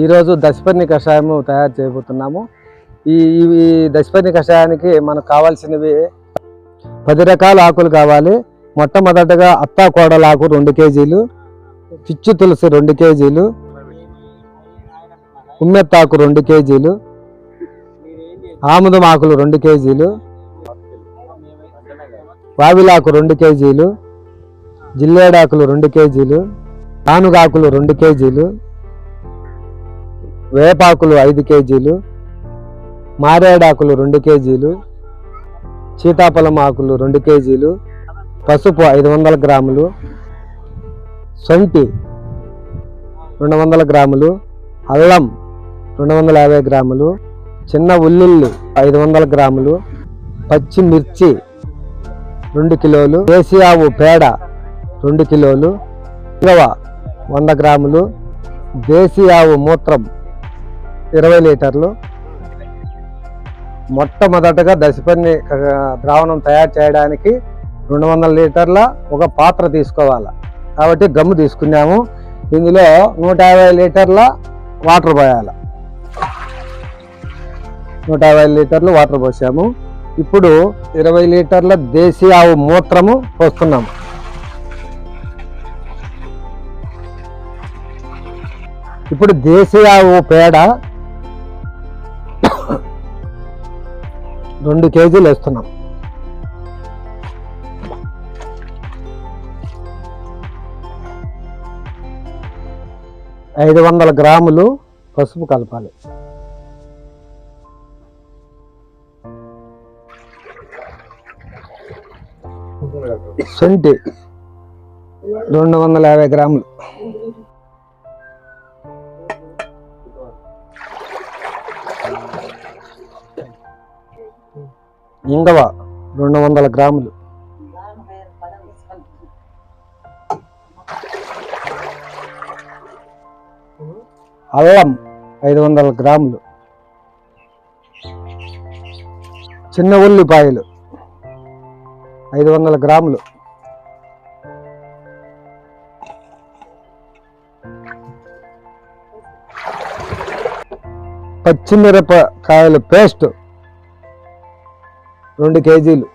ఈరోజు దశపర్ణి కషాయము తయారు చేయబోతున్నాము. ఈ ఈ దశపర్ణి కషాయానికి మనకు కావాల్సినవి పది రకాల ఆకులు కావాలి. మొట్టమొదటగా అత్తా కోడల ఆకు రెండు కేజీలు పిచ్చి తులసి రెండు కేజీలు ఉమ్మెత్తాకు రెండు కేజీలు ఆముదం ఆకులు రెండు కేజీలు వావిలాకు రెండు కేజీలు జిల్లేడాకులు రెండు కేజీలు ఆనుగాకులు రెండు కేజీలు వేపాకులు ఐదు కేజీలు మారేడాకులు రెండు కేజీలు సీతాఫలం ఆకులు రెండు కేజీలు పసుపు ఐదు వందల గ్రాములు సొంటి రెండు వందల గ్రాములు అల్లం రెండు వందల యాభై గ్రాములు చిన్న ఉల్లిళ్ళు ఐదు వందల గ్రాములు పచ్చిమిర్చి రెండు కిలోలు దేశీయావు ఆవు పేడ రెండు కిలోలు వంద గ్రాములు దేశీ ఆవు మూత్రం ఇరవై లీటర్లు. మొట్టమొదటగా దశపని ద్రావణం తయారు చేయడానికి రెండు వందల లీటర్ల ఒక పాత్ర తీసుకోవాలి. కాబట్టి గమ్ము తీసుకున్నాము. ఇందులో నూట యాభై లీటర్ల వాటర్ పోయాలి. నూట యాభై లీటర్లు వాటర్ పోసాము. ఇప్పుడు ఇరవై లీటర్ల దేశీ ఆవు మూత్రము పోస్తున్నాము. ఇప్పుడు దేశీయ ఆవు పేడ రెండు కేజీలు వేస్తున్నాం. ఐదు వందల గ్రాములు పసుపు కలపాలి. శొంఠి రెండు వందల యాభై గ్రాములు. ఇంగవ రెండు వందల గ్రాములు. అల్లం ఐదు వందల గ్రాములు. చిన్న ఉల్లిపాయలు ఐదు వందల గ్రాములు. పచ్చిమిరపకాయల పేస్ట్ రెండు కేజీలు.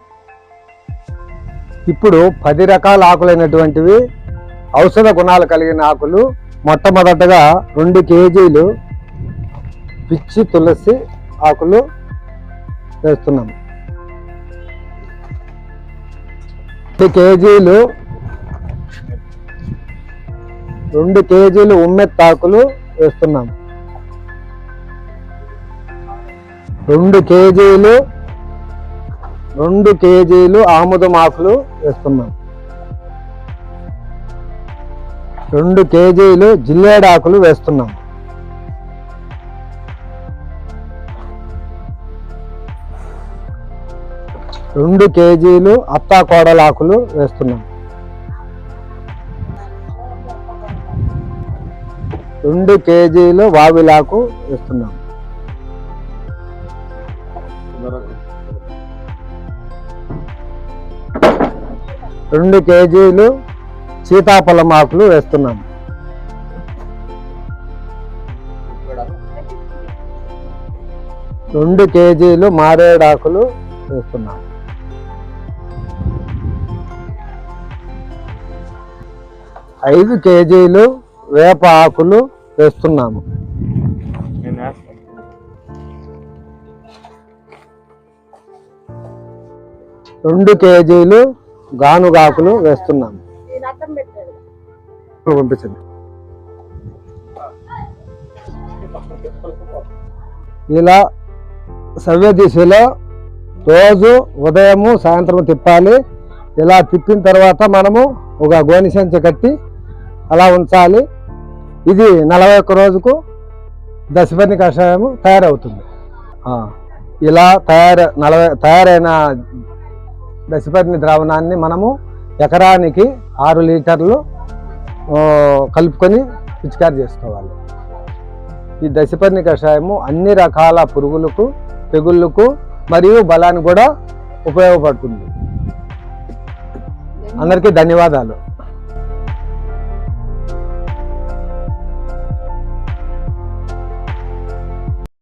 ఇప్పుడు పది రకాల ఆకులైనటువంటివి ఔషధ గుణాలు కలిగిన ఆకులు మొట్టమొదటగా రెండు కేజీలు పిచ్చి తులసి ఆకులు వేస్తున్నాము. రెండు కేజీలు రెండు కేజీలు ఉమ్మెత్తాకులు వేస్తున్నాము. రెండు కేజీలు రెండు కేజీలు ఆముదం ఆకులు వేస్తున్నాం. రెండు కేజీలు జిల్లేడాకులు వేస్తున్నాం. రెండు కేజీలు అత్తా కోడలాకులు వేస్తున్నాం. రెండు కేజీలు వావిలాకు వేస్తున్నాం. రెండు కేజీలు సీతాఫలం ఆకులు వేస్తున్నాం. రెండు కేజీలు మారేడాకులు వేస్తున్నాం. ఐదు కేజీలు వేప ఆకులు వేస్తున్నాము రెండు కేజీలు గానుగాకులు వేస్తున్నాము పంపించండి. ఇలా సవ్య దిశలో రోజు ఉదయము సాయంత్రం తిప్పాలి. ఇలా తిప్పిన తర్వాత మనము ఒక గోని సంచి కట్టి అలా ఉంచాలి. ఇది నలభై ఒక్క రోజుకు దశపర్ణి కషాయము తయారవుతుంది. ఇలా తయారు నలభై తయారైన దశపర్ణి ద్రావణాన్ని మనము ఎకరానికి ఆరు లీటర్లు కలుపుకొని పిచికారి చేసుకోవాలి. ఈ దశపర్ణి కషాయము అన్ని రకాల పురుగులకు తెగుళ్ళకు మరియు బలానికి కూడా ఉపయోగపడుతుంది. అందరికీ ధన్యవాదాలు.